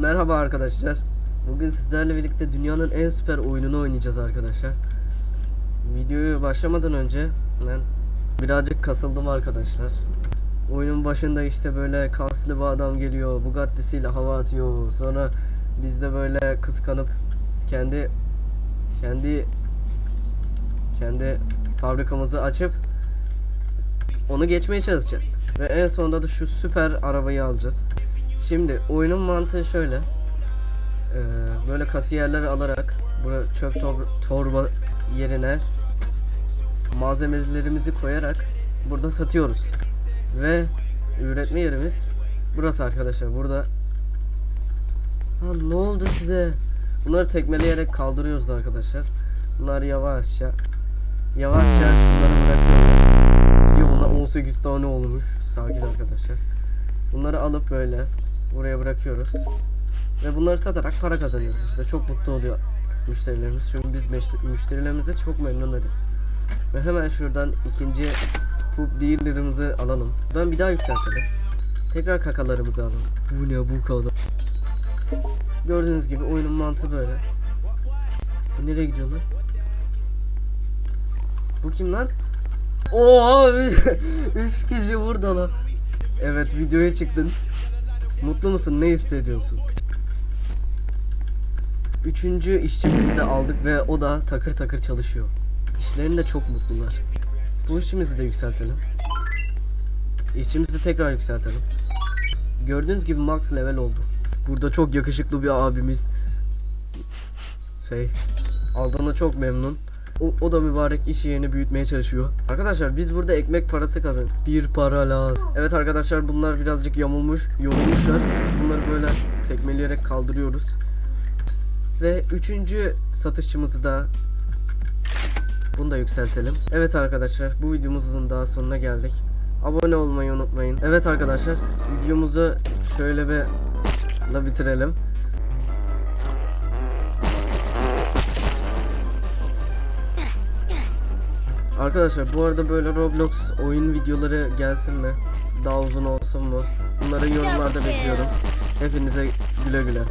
Merhaba arkadaşlar. Bugün sizlerle birlikte dünyanın en süper oyununu oynayacağız arkadaşlar. Videoyu başlamadan önce ben birazcık kasıldım arkadaşlar. Oyunun başında işte böyle kaslı bir adam geliyor, Bugatti'siyle hava atıyor. Sonra biz de böyle kıskanıp kendi kendi kendi fabrikamızı açıp onu geçmeye çalışacağız. Ve en sonunda da şu süper arabayı alacağız. Şimdi oyunun mantığı şöyle. Ee, böyle kasiyerleri alarak bura çöp tor- torba yerine malzemelerimizi koyarak burada satıyoruz. Ve üretme yerimiz burası arkadaşlar. Burada Ha ne oldu size? Bunları tekmeleyerek kaldırıyoruz arkadaşlar. Bunlar yavaşça yavaşça şunları bırakıyorlar. Diyor bunlar 18 tane olmuş. Sakin arkadaşlar. Bunları alıp böyle buraya bırakıyoruz. Ve bunları satarak para kazanıyoruz işte. Çok mutlu oluyor müşterilerimiz. Çünkü biz müşterilerimize çok memnun ederiz. Ve hemen şuradan ikinci hook dealer'ımızı alalım. Buradan bir daha yükseltelim. Tekrar kakalarımızı alalım. Bu ne bu kadar? Gördüğünüz gibi oyunun mantığı böyle. Bu nereye gidiyor lan? Bu kim lan? Oha! Üç kişi burada lan. Evet videoya çıktın. Mutlu musun? Ne hissediyorsun? Üçüncü işçimizi de aldık ve o da takır takır çalışıyor. İşlerinde çok mutlular. Bu işçimizi de yükseltelim. İşçimizi tekrar yükseltelim. Gördüğünüz gibi max level oldu. Burada çok yakışıklı bir abimiz. Şey, aldığına çok memnun. O, o da mübarek iş yerini büyütmeye çalışıyor. Arkadaşlar biz burada ekmek parası kazan. Bir para lazım. Evet arkadaşlar bunlar birazcık yamulmuş, yorulmuşlar. Biz bunları böyle tekmeleyerek kaldırıyoruz. Ve üçüncü satışçımızı da bunu da yükseltelim. Evet arkadaşlar bu videomuzun daha sonuna geldik. Abone olmayı unutmayın. Evet arkadaşlar videomuzu şöyle bir la bitirelim. Arkadaşlar bu arada böyle Roblox oyun videoları gelsin mi? Daha uzun olsun mu? Bunları yorumlarda bekliyorum. Hepinize güle güle.